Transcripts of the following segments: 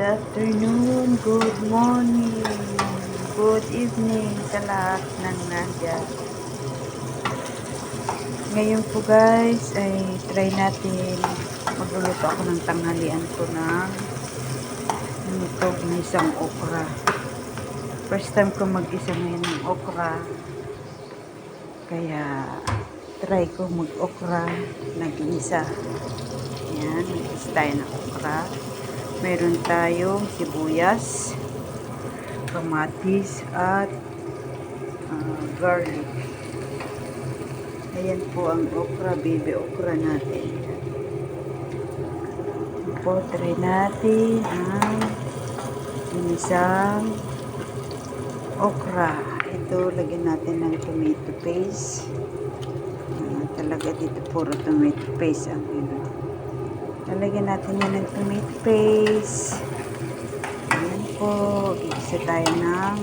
Afternoon, good morning, good evening sa lahat ng nandyan. Ngayon po guys, ay try natin magluluto ako ng tanghalian ko ng ito, ginisang okra. First time ko mag-isa ngayon ng okra. Kaya try ko mag-okra na ginisa. Yan, nag tayo ng okra. Meron tayong sibuyas, kamatis, at ah, garlic. Ayan po ang okra, baby okra natin. Ayan po, try natin ang ginisang okra. Ito, lagyan natin ng tomato paste. Ah, talaga dito puro tomato paste ang ano. Lalagyan natin yan ng tomato paste. Ayan po. Igisa tayo ng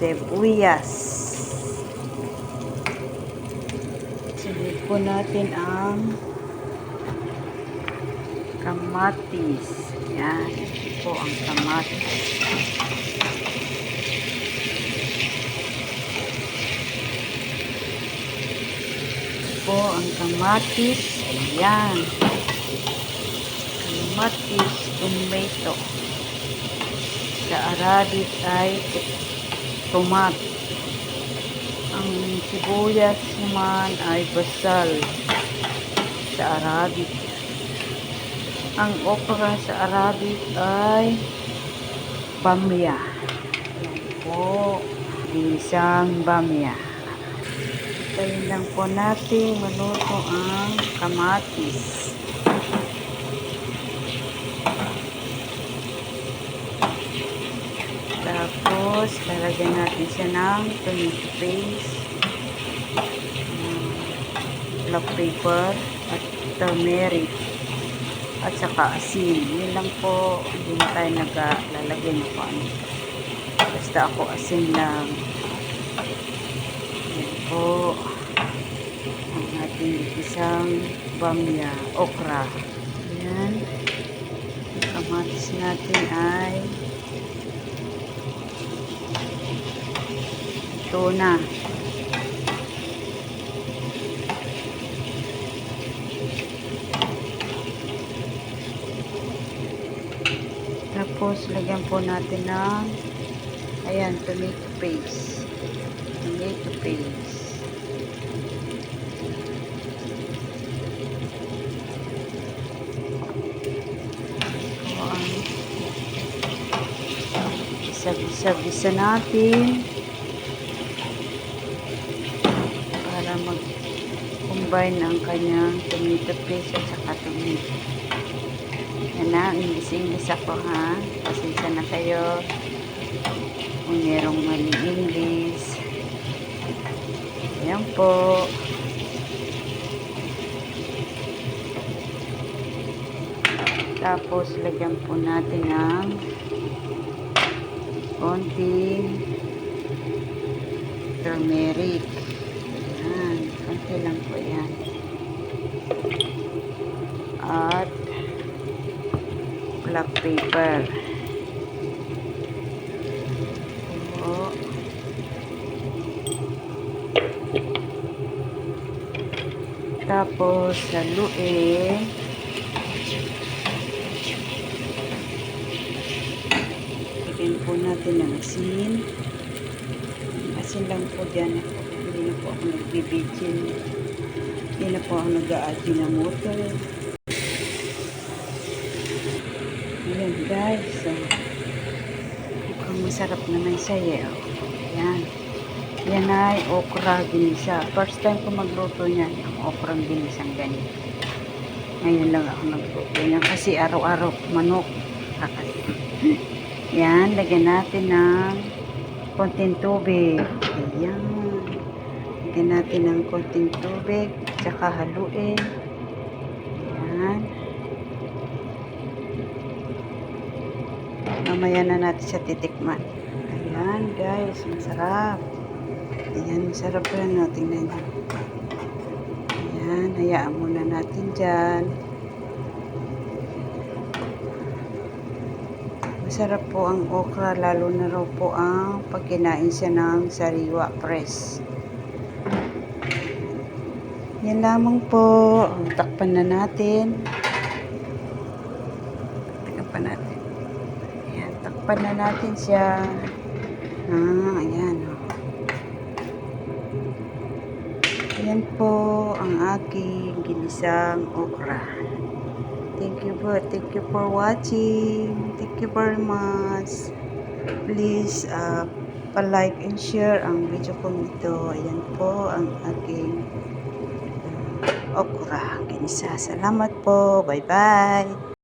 sibuyas. Sunod po natin ang kamatis. Ayan. Ito po ang kamatis. Po ang kamatis. Ayan kamatis, tomato. Sa Arabic ay tomat. Ang sibuyas naman ay basal sa Arabic. Ang okra sa Arabic ay bamya. Po, isang bamya. Tayo lang po natin maluto ang kamatis. Tapos, lalagyan natin siya ng tomato paste, black pepper, at turmeric, at saka asin. Yun lang po, hindi na tayo naglalagyan po. Ano. Basta ako asin lang. Yan po, ang ating isang bamya, okra. Yan. Ang kamatis natin ay tuna. Tapos, lagyan po natin ng ayan, tomato paste. Tomato paste. Isa-bisa natin. Mag-combine ang kanyang tomato paste at saka tomato. Yan na, English-English ako ha. Pasensya na kayo kung merong mali English. Yan po. Tapos, lagyan po natin ng konting turmeric. Konti lang po yan. At black pepper. Po. Tapos, laluin. Lagyan po natin ng asin. Asin lang po dyan ako. Po ako nagbibidyin. Hindi na po ako nag-a-adyo ng motor. Ayan guys. So, mukhang masarap naman siya eh. Yan. Yan ay okra ginisa. First time ko magluto niyan. Ang okra ginisang ganito. Ngayon lang ako nagluto niyan. Kasi araw-araw manok. Yan. Lagyan natin ng konting tubig. Ayan. Lagyan natin ng konting tubig. Tsaka haluin. Ayan. Mamaya na natin siya titikman. Ayan guys, masarap. Ayan, masarap yan. No? Tingnan nyo. Ayan, hayaan muna natin dyan. Masarap po ang okra, lalo na raw po ang pag kinain siya ng sariwa press. Yan lamang po. Takpan na natin. Takpan natin. Ayan, takpan na natin siya. Ah, ayan. oh. Ayan po ang aking ginisang okra. Thank you po. Thank you for watching. Thank you very much. Please, uh, pa-like and share ang video kong ito. Ayan po ang aking okra. Ginisa. Salamat po. Bye-bye.